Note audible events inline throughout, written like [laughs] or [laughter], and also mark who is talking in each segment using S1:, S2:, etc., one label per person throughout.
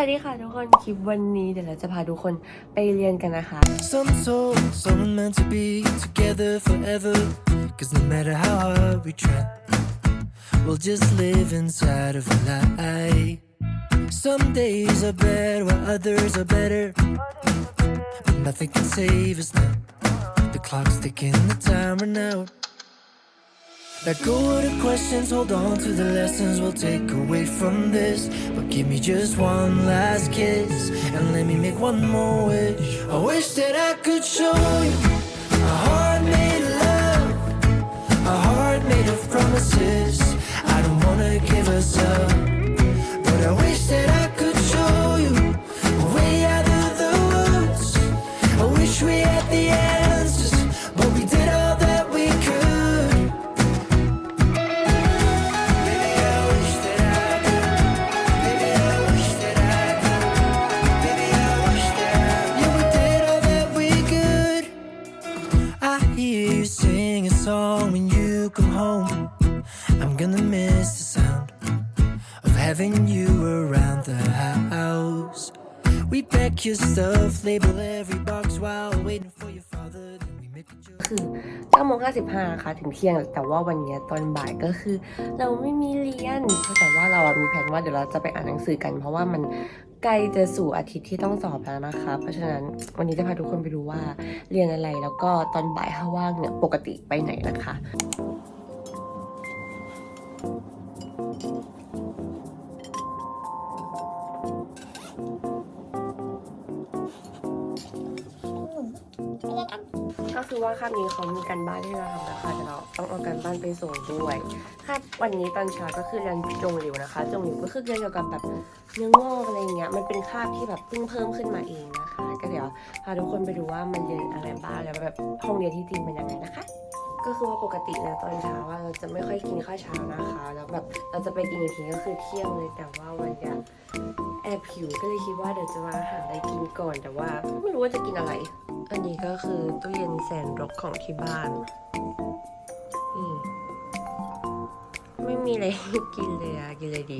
S1: วัสดีค่ะทุกคน คลิปวันนี้เดี๋ยวเราจะพาทุกคนไปเรียนกันนะคะ
S2: Some told someone meant to be together forever. Cause no matter how hard we try, we'll just live inside of a lie. Some days are bad while others are better. But nothing can save us now. The clock's ticking, the time run out. Let go of the questions, hold on to the lessons we'll take away from this. But give me just one last kiss and let me make one more wish. I wish that I could show you a heart made of love, a heart made of promises. I don't wanna give us up, but I wish that I could show you We pack your stuff, label every box while waiting for your father. Then we make a joke.
S1: คือ9โมง55นะคะถึงเที่ยง แต่ว่าวันเนี้ยตอนบ่ายก็คือ เราไม่มีเรียน แต่ว่าเราอะมีแผนว่าเดี๋ยวเราจะไปอ่านหนังสือกัน เพราะว่ามันใกล้จะสู่อาทิตย์ที่ต้องสอบแล้วนะคะ เพราะฉะนั้นวันนี้จะพาทุกคนไปดูว่าเรียนอะไร แล้วก็ตอนบ่ายถ้าว่างเนี่ยปกติไปไหนนะคะ ก็คือว่าคาบนี้เขามีการบ้านให้เราทำนะคะแต่เราต้องเอาการบ้านไปส่งด้วยคาบวันนี้ตอนเช้าก็คือเรียนจงหลิวนะคะ จงหลิวก็คือเรียนเกี่ยวกับแบบเนื้องอกอะไรเงี้ย มันเป็นคาบที่แบบเพิ่งเพิ่มขึ้นมาเองนะคะ ก็เดี๋ยวพาทุกคนไปดูว่ามันเรียนอะไรบ้างแล้วแบบห้องเรียนที่จริงเป็นยังไงนะคะ ก็คือว่าปกติเนี่ยตอนเช้าว่าเราจะไม่ค่อยกินข้าวเช้านะคะ แล้วแบบเราจะไปกินอีกทีก็คือเที่ยงเลยแต่ว่าวันนี้แอบหิวก็เลยคิดว่าเดี๋ยวจะมาหาอะไรกินก่อนแต่ว่าไม่รู้ว่าจะกินอะไร อันนี้ก็คือตู้เย็นแสนรกของที่บ้านนี่ไม่มีอะไรให้กินเลยอะกินเลยดี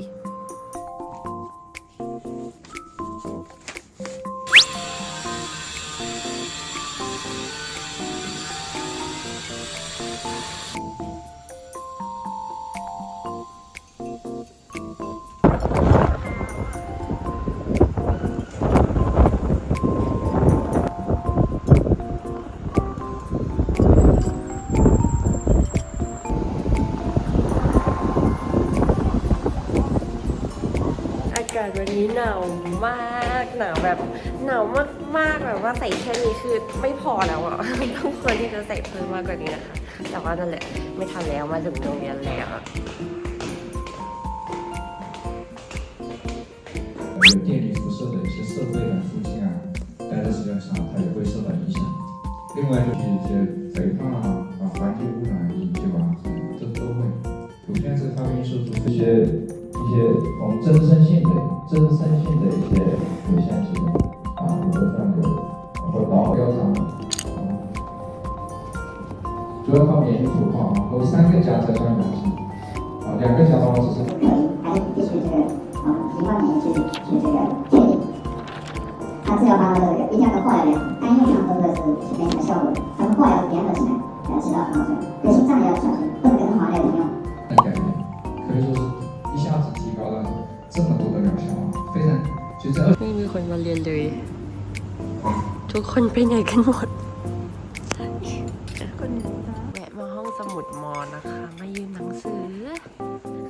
S1: ากาศวันนี้หนาวมากหนาวแบบหนาวมากๆแบบว่าใส่แค่นี้คือไม่พอแล้วอ่ะ ต้องควรที่จะใส่เพิ่มมากกว่านี้นะคะ แต่ว่านั่นแหละไม่ทันแล้วมาถึงโรงเรียนแล้วอะ
S3: 因为电力辐射的一些设备啊、附近啊，待的时间长，它也会受到影响。另外就是一些肥胖啊、啊环境污染饮酒啊，这都会。乳腺这方面受出一些一些我们增生 个
S4: 一天的化疗量，单用上真的是没什么效果，它是化疗联合起来来治疗糖尿病，对心脏也要小心，不能跟化疗用。
S3: 的概念，可以说是一下子提高了这么多的疗效啊，非常，其实这二
S1: ไม่มีคนมาเรียนเลย ทุกคนไปไหนกันหมดแวะมาห้องสมุดมอนะคะ มายืมหนังสือ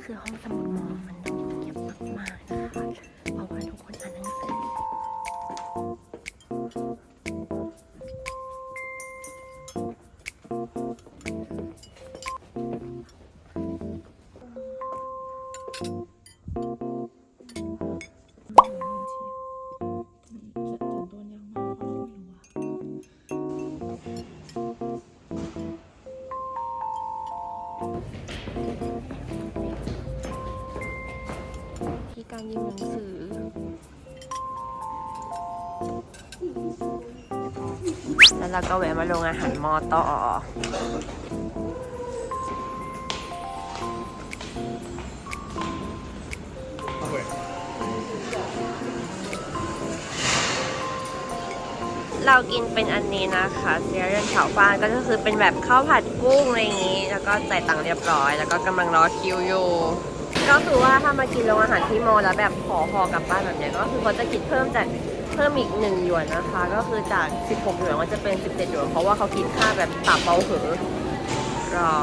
S1: คือห้องสมุดมอมัน แล้วก็แวะมาลงอาหารมอต่อเรากินเป็นอันนี้นะคะเซียเรียนเฉาฟานก็คือเป็นแบบข้าวผัดกุ้งอะไรอย่างนี้ แล้วก็ใส่ตังเรียบร้อย แล้วก็กำลังรอคิวอยู่ ก็คือว่าถ้ามากินโรงอาหารที่มอแล้วแบบขอหอกลับบ้านแบบนี้ก็คือเขาจะคิดเพิ่มจาก เพิ่มอีกหนึ่งหยวนนะคะ ก็คือจาก 16หยวนก็จะเป็น 17หยวน เพราะว่าเขาคิดค่าแบบตับเบาเหอรอ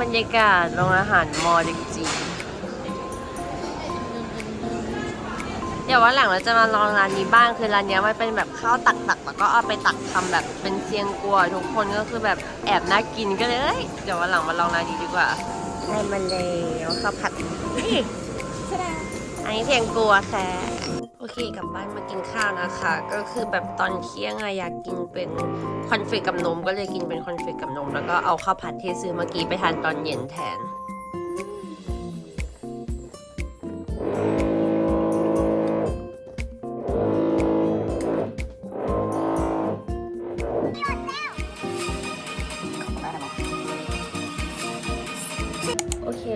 S1: บรรยากาศโรงอาหารมอจริงๆเดี๋ยววันหลังเราจะมาลองร้านนี้บ้างคือร้านเนี้ยมันเป็นแบบข้าวตักตักๆแล้วก็เอาไปตักทำแบบเป็นเซียงกัว ทุกคนก็คือแบบแอบน่ากินก็เลยเอ้ยเดี๋ยววันหลังมาลองร้านนี้ดีกว่าได้มาแล้วข้าวผัดนี่ อันนี้เพียงกลัวแท้โอเคกลับบ้านมากินข้าวนะคะ ก็คือแบบตอนเที่ยงอะอยากกินเป็นคอนเฟกกับนม ก็เลยกินเป็นคอนเฟกกับนม แล้วก็เอาข้าวผัดที่ซื้อเมื่อกี้ไปทานตอนเย็นแทน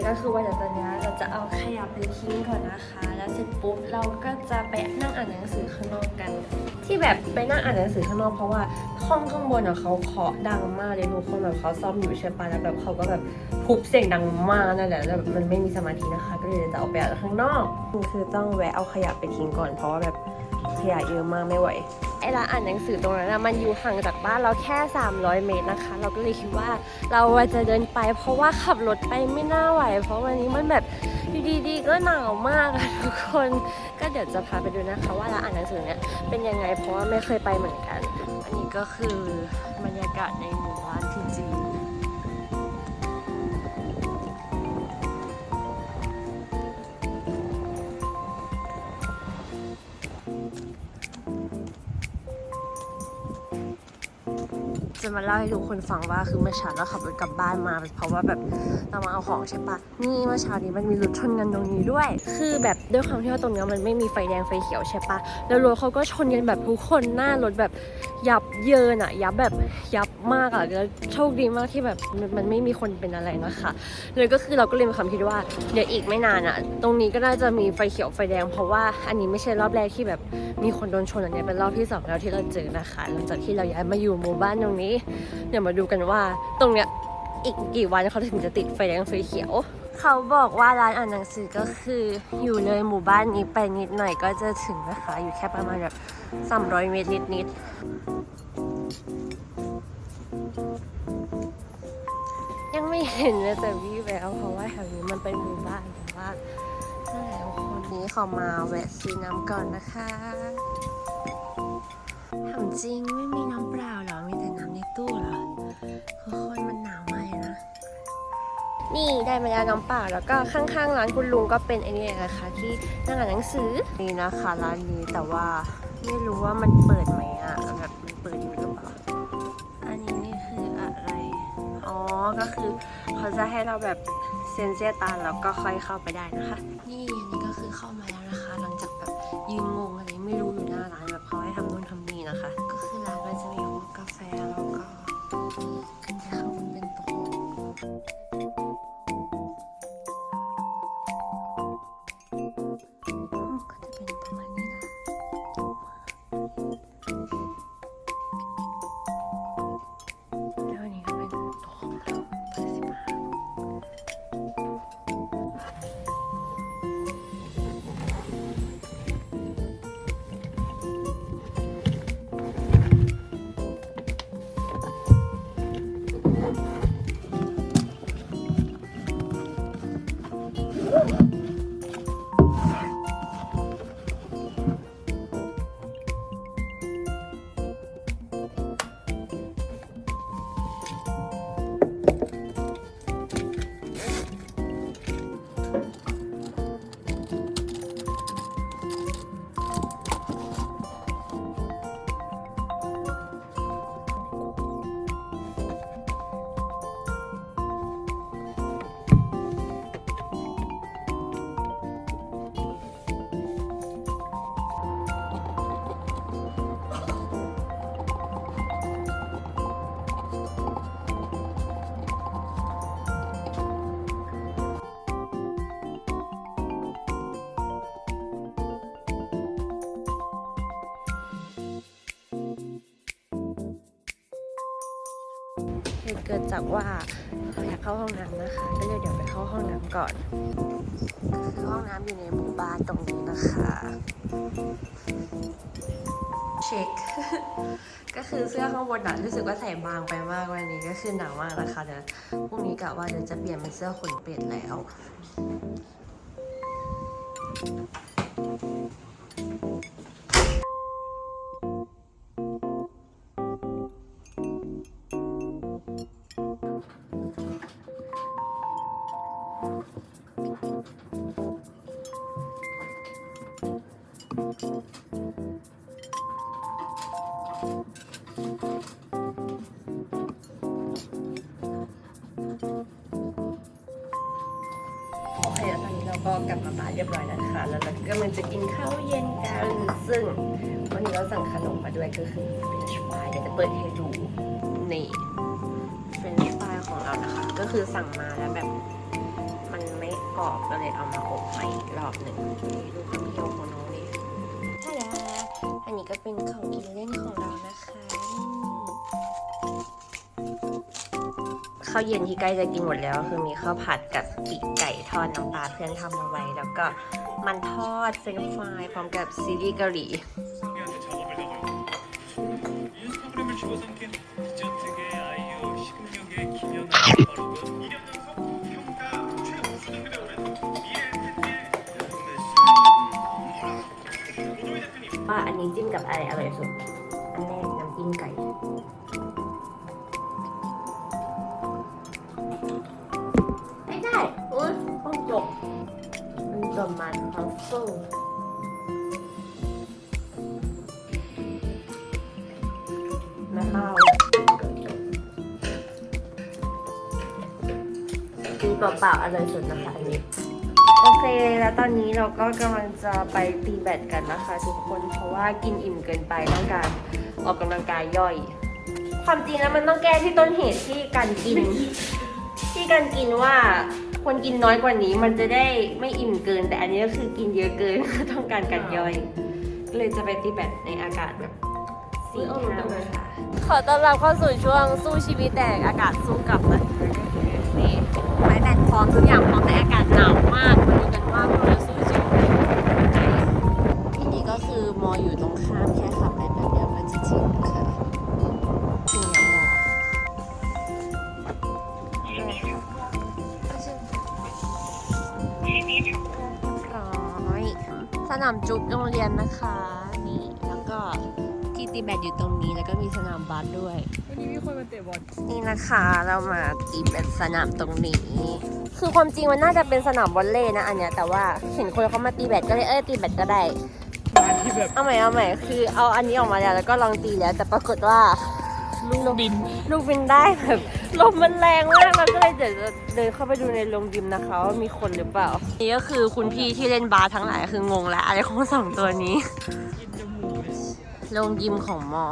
S1: ก็คือว่าเดี๋ยวตอนนี้เราจะเอาขยะไปทิ้งก่อนนะคะ แล้วเสร็จปุ๊บเราก็จะไปนั่งอ่านหนังสือข้างนอกกัน ที่แบบไปนั่งอ่านหนังสือข้างนอกเพราะว่าห้องข้างบนอะเขาเคาะดังมากเลยทุกคนแบบเขาซ่อมอยู่ใช่ปะแล้วแบบเขาก็แบบทุบเสียงดังมากนั่นแหละแล้วแบบมันไม่มีสมาธินะคะ ก็เลยจะเอาไปอ่านข้างนอก คือต้องแวะเอาขยะไปทิ้งก่อนเพราะว่าแบบ ยะเยอะมากไม่ไหวไอ้ร้านอ่านหนังสือตรงนั้นนะมันอยู่ห่างจากบ้านเราแค่ 300 เมตรนะคะ เราก็เลยคิดว่าเราจะเดินไป เพราะว่าขับรถไปไม่น่าไหว เพราะวันนี้มันแบบอยู่ดีๆก็หนาวมากอะทุกคนก็เดี๋ยวจะพาไปดูนะคะ ว่าร้านอ่านหนังสือเนี่ยเป็นยังไงเพราะว่าไม่เคยไปเหมือนกัน อันนี้ก็คือบรรยากาศในหมู่บ้านจริงๆ จะมาเล่าให้ทุกคนฟังว่าคือเมื่อเช้าเราขับรถกลับบ้านมาเพราะว่าแบบเรามาเอาของใช่ปะนี่เมื่อเช้านี้มันมีรถชนกันตรงนี้ด้วย คือแบบด้วยความที่ว่าตรงนี้มันไม่มีไฟแดงไฟเขียวใช่ปะแล้วรถเขาก็ชนกันแบบทุกคนหน้ารถแบบยับเยินอะยับแบบยับมากอะแล้วโชคดีมากที่แบบมันไม่มีคนเป็นอะไรนะคะเลยก็คือเราก็เลยมีความคิดว่าเดี๋ยวอีกไม่นานอะตรงนี้ก็น่าจะมีไฟเขียวไฟแดง เพราะว่าอันนี้ไม่ใช่รอบแรกที่แบบมีคนโดนชนอันเนี้ยเป็นรอบที่สองแล้วที่เราเจอนะคะหลังจากที่เราย้ายมาอยู่หมู่บ้านตรงนี้เดี๋ยวมาดูกันว่าตรงเนี้ยอีกกี่วันเขาถึงจะติดไฟแดงไฟเขียว เขาบอกว่าร้านอ่านหนังสือก็คืออยู่เลยหมู่บ้านนี้ไปนิดหน่อยก็จะถึงนะคะ อยู่แค่ประมาณแบบ300เมตรนิดๆยังไม่เห็นเลยแต่วี่แววเพราะว่าแถวนี้มันเป็นหมู่บ้านแต่ว่านั่นแหละคนนี้เขามาแวะซื้อน้ำก่อนนะคะถามจริงไม่มีน้ำเปล่าเหรอมีแต่น้ำในตู้เหรอคือคนมันหนาวมากเลยนะ นี่ได้มาแล้วน้ำเปล่าแล้วก็ข้างๆร้านคุณลุงก็เป็นไอ้นี่นะคะ ที่นั่งอ่านหนังสือนี่นะคะร้านนี้แต่ว่าไม่รู้ว่ามันเปิดไหมอะแบบมันเปิดอยู่หรือเปล่าอันนี้นี่คืออะไร อ๋อ ก็คือเขาจะให้เราแบบเซ็นเซตานแล้วก็ค่อยเข้าไปได้นะคะ นี่อันนี้ก็คือเข้ามาแล้วนะคะ หลังจากแบบยืนงง เหตุเกิดจากว่าอยากเข้าห้องน้ำนะคะ ก็เลยเดี๋ยวไปเข้าห้องน้ำก่อนห้องน้ำอยู่ในหมู่บ้านตรงนี้นะคะเช็คก็คือเสื้อข้างบนหนารู้สึกว่าใส่บางไปมากวันนี้ก็คือหนาวมากนะคะเดี๋ยวพรุ่งนี้กะว่าเดี๋ยวจะเปลี่ยนเป็นเสื้อขนเป็ดแล้ว ก็กลับมาบ้านเรียบร้อยแล้วนะคะ แล้วเราก็กำลังจะกินข้าวเย็นกัน ซึ่งวันนี้เราสั่งขนมมาด้วยก็คือเป็นชฟรายเดี๋ยวจะเปิดให้ดูนี่เป็นชฟรายของเรานะคะ ก็คือสั่งมาแล้วแบบมันไม่กรอบก็เลยเอามาอบใหม่อีกรอบหนึ่งดูความเหี่ยวของน้องนี่ถ้าดาอันนี้ก็เป็นของกินเล่นของเรานะคะ ข้าวเย็นที่ใกล้จะกินหมดแล้ว คือมีข้าวผัดกับปีกไก่ทอดน้ำปลาเพื่อนทำมาไว้ แล้วก็มันทอดเฟรนช์ฟรายพร้อมกับซีรีส์เกาหลี
S5: 상대한테 작업을 나가요. 인스타그램을 집어삼킨 디저트계 아이유 시금력의 김연아 바로군 2년 연속 평가 최우수 대표라고 오도희 대표님
S1: ว่าอันนี้จิ้มกับอะไรอร่อยสุด อั จบมันทัฟเฟิลไม่เข้ากินเปล่าๆอร่อยสุดนะคะอันนี้ โอเค แล้วตอนนี้เราก็กำลังจะไปตีแบดกันนะคะทุกคน เพราะว่ากินอิ่มเกินไปต้องการออกกำลังกายย่อย ความจริงแล้วมันต้องแก้ที่ต้นเหตุที่การกิน ที่การกินว่า ควรกินน้อยกว่านี้มันจะได้ไม่อิ่มเกิน แต่อันนี้ก็คือกินเยอะเกิน ต้องการการย่อย ก็เลยจะไปตีแบดในอากาศแบบสี่ห้าองศาขอต้อนรับเข้าสู่ช่วงสู้ชีวิตแต่อากาศสู้กลับนะคะนี่ไม้แบตพร้อมทุกอย่างพร้อมแต่อากาศหนาวมากมาดูกันว่าพวกเราสู้ชีวิตได้ยังไงทีนี้ก็คือมออยู่ตรง นามจุ๊บโรงเรียนนะคะนี่แล้วก็ที่ตีแบดอยู่ตรงนี้แล้วก็มีสนามบาสด้วย
S6: วันนี้มีคนมาเตะบอล
S1: นี่นะคะเรามาตีแบดสนามตรงนี้ คือความจริงมันน่าจะเป็นสนามวอลเลย์นะอันเนี้ยแต่ว่าเห็นคนเขามาตีแบดก็เลยเออตีแบดก็ได้
S6: มาที่แบบ
S1: เอาใหม่เอาใหม่คือเอาอันนี้ออกมาแล้วแล้วก็ลองตีแล้วแต่ปรากฏว่า
S6: ลูกบิน
S1: ลูกบินได้แบบลมมันแรงมากเราก็เลยเดี๋ยวจะเดินเข้าไปดูในโรงยิมนะคะว่ามีคนหรือเปล่า นี่ก็คือคุณพี่ที่เล่นบาสทั้งหลายคืองงแล้วอะไรของสองตัวนี้
S6: กินจมูกเลย
S1: โรงยิมของมอ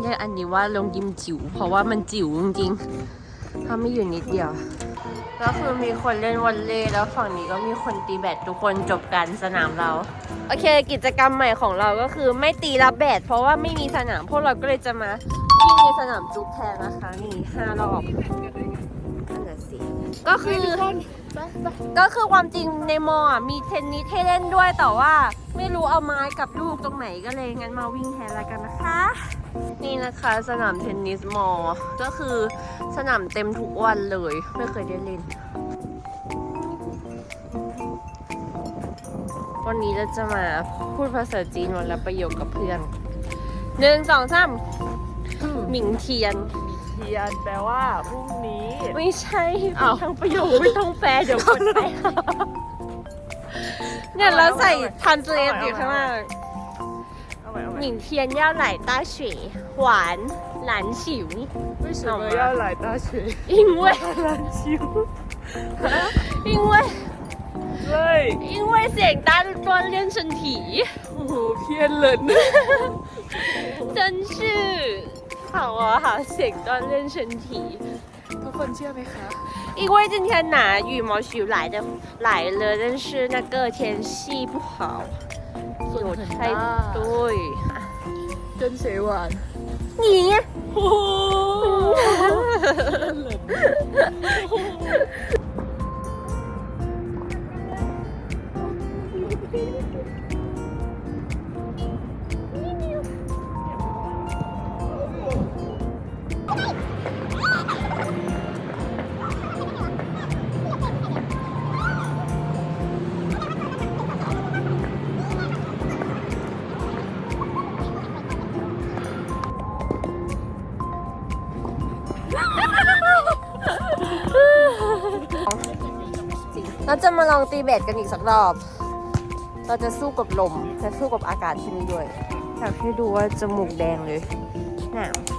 S1: เรียกอันนี้ว่าโรงยิมจิ๋วเพราะว่ามันจิ๋วจริงๆเขาไม่อยู่นิดเดียว ก็คือมีคนเล่นวอลเลย์แล้วฝั่งนี้ก็มีคนตีแบดทุกคนจบกันสนามเรา โอเค กิจกรรมใหม่ของเราก็คือไม่ตีรับแบดเพราะว่าไม่มีสนามพวกเราก็เลยจะมา วิ่งในสนามจุกแทนนะคะนี่ห้ารอบนั่นแหละสิก็คือก็คือความจริงในมออะมีเทนนิสให้เล่นด้วยแต่ว่า ไม่รู้เอาไม้กับลูกตรงไหนก็เลยงั้นมาวิ่งแทนละกันนะคะ นี่นะคะสนามเทนนิสมอ ก็คือสนามเต็มทุกวันเลย ไม่เคยได้เล่น วันนี้เราจะมาพูดภาษาจีนวันละประโยคกับเพื่อนหนึ่งสองสาม หมิงเทียน
S6: เทียนแปลว่าพรุ่งนี้
S1: ไม่ใช่
S6: อ้าว
S1: ทั้งประโยคไม่ต้องแปลเดี๋ยวคนไปเนี่ยเราใส่ translate อยู่ข้างล่าง
S6: เอาใหม่เอาใหม่
S1: หมิงเทียน要来大学玩篮球
S6: 为什么要来大学
S1: 因为
S6: 篮球
S1: 因为
S6: 对
S1: 因为简单锻炼身体
S6: โอ้โหเพี้ยนเลย
S1: 真是 好啊好想锻炼身体
S6: ทุกคนเชื่อไหมคะ
S1: 因为今天拿羽毛球来的来了，但是那个天气不好，有太对。
S6: 跟谁玩[laughs]
S1: 你， [laughs] [laughs] เราจะมาลองตีเบสกันอีกสักรอบ เราจะสู้กับลม จะสู้กับอากาศที่นี่ด้วย อยากให้ดูว่าจมูกแดงเลยหนาว